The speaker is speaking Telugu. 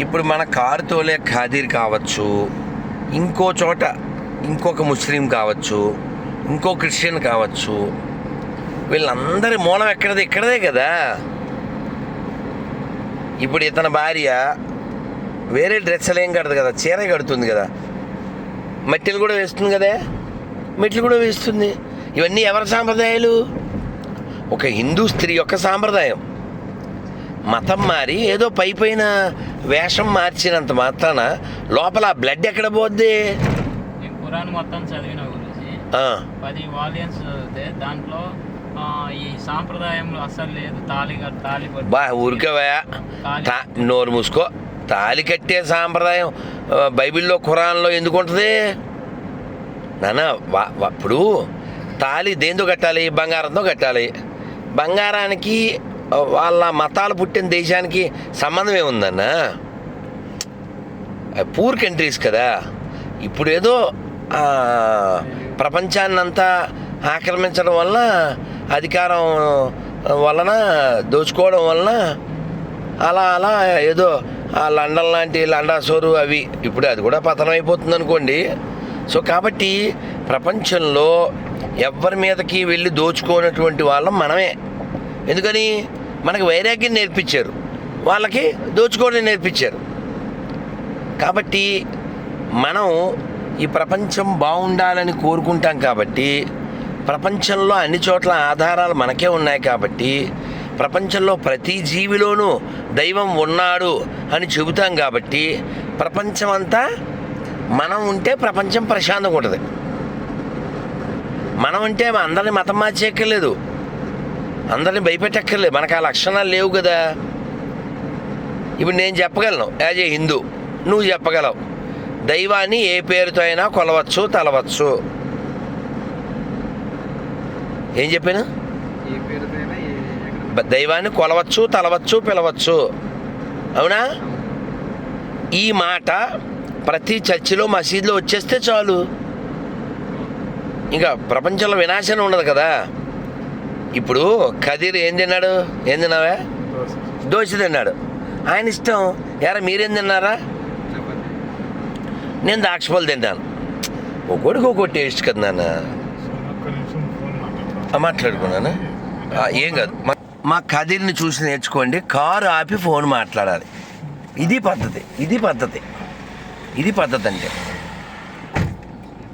ఇప్పుడు మన కారు తోలే ఖాదీర్ కావచ్చు ఇంకో చోట ఇంకొక ముస్లిం కావచ్చు ఇంకో క్రిస్టియన్ కావచ్చు వీళ్ళందరి మూలం ఎక్కడది? ఇక్కడదే కదా. ఇప్పుడు ఇతని భార్య వేరే డ్రెస్సులు ఏం కడదు కదా చీర కడుతుంది కదా. మట్టిలు కూడా వేస్తుంది కదా. మెట్లు కూడా వేస్తుంది. ఇవన్నీ ఎవరి సాంప్రదాయాలు? ఒక హిందూ స్త్రీ యొక్క సాంప్రదాయం. మతం మారి ఏదో పై పైన వేషం మార్చినంత మాత్రాన లోపల ఆ బ్లడ్ ఎక్కడ పోద్ది? నేను ఖురాన్ మొత్తం చదివిన గురించి. పది వాలియన్స్ చదివితే దాంట్లో ఈ సాంప్రదాయంలో అసలు లేదు. తాళి తాళి బా ఊరికేవా తా నోరు మూసుకో. తాలి కట్టే సాంప్రదాయం బైబిల్లో ఖురాన్లో ఎందుకు ఉంటుంది? వా- ఇప్పుడు తాలి దేంతో కట్టాలి? బంగారంతో కట్టాలి. బంగారానికి వాళ్ళ మతాలు పుట్టిన దేశానికి సంబంధం ఏముందన్న? పూర్ కంట్రీస్ కదా. ఇప్పుడు ఏదో ప్రపంచాన్నంతా ఆక్రమించడం వలన అధికారం వలన దోచుకోవడం వలన అలా అలా ఏదో ఆ లండన్ లాంటి లండాసోరు అవి ఇప్పుడు అది కూడా పతనం అయిపోతుంది అనుకోండి సో కాబట్టి ప్రపంచంలో ఎవరి మీదకి వెళ్ళి దోచుకోనటువంటి వాళ్ళం మనమే. ఎందుకని? మనకి వైరాగ్యం నేర్పించారు. వాళ్ళకి దోచుకోవడం నేర్పించారు. కాబట్టి మనం ఈ ప్రపంచం బాగుండాలని కోరుకుంటాం కాబట్టి ప్రపంచంలో అన్ని చోట్ల ఆధారాలు మనకే ఉన్నాయి కాబట్టి ప్రపంచంలో ప్రతి జీవిలోనూ దైవం ఉన్నాడు అని చెబుతాం కాబట్టి ప్రపంచం అంతా మనం ఉంటే ప్రపంచం ప్రశాంతంగా ఉంటుంది. మనం అంటే అందరిని మతం మార్చేయక్కర్లేదు. అందరిని భయపెట్టక్కర్లేదు మనకు ఆ లక్షణాలు లేవు కదా. ఇప్పుడు నేను చెప్పగలను. యాజ్ ఏ హిందూ నువ్వు చెప్పగలవు. దైవాన్ని ఏ పేరుతో అయినా కొలవచ్చు తలవచ్చు. ఏం చెప్పాను? దైవాన్ని కొలవచ్చు తలవచ్చు పిలవచ్చు. అవునా. ఈ మాట ప్రతి చర్చిలో మసీదులో వచ్చేస్తే చాలు. ఇంకా ప్రపంచంలో వినాశనం ఉండదు కదా. ఇప్పుడు ఖదీర్ ఏం తిన్నాడు? ఏం తిన్నావా? దోశ తిన్నాడు. ఆయన ఇష్టం. ఎరా మీరేం తిన్నారా? నేను ద్రాక్షపళ్ళు తింటాను. ఒక్కొక్కడికి ఒక్కో టేస్ట్ కదా నాన్న. మాట్లాడుకున్నాను? ఏం కాదు. మా- మా కదిరిని చూసి నేర్చుకోండి. కారు ఆపి ఫోన్ మాట్లాడాలి. ఇది పద్ధతి. ఇది పద్ధతి. ఇది పద్ధతి అంటే.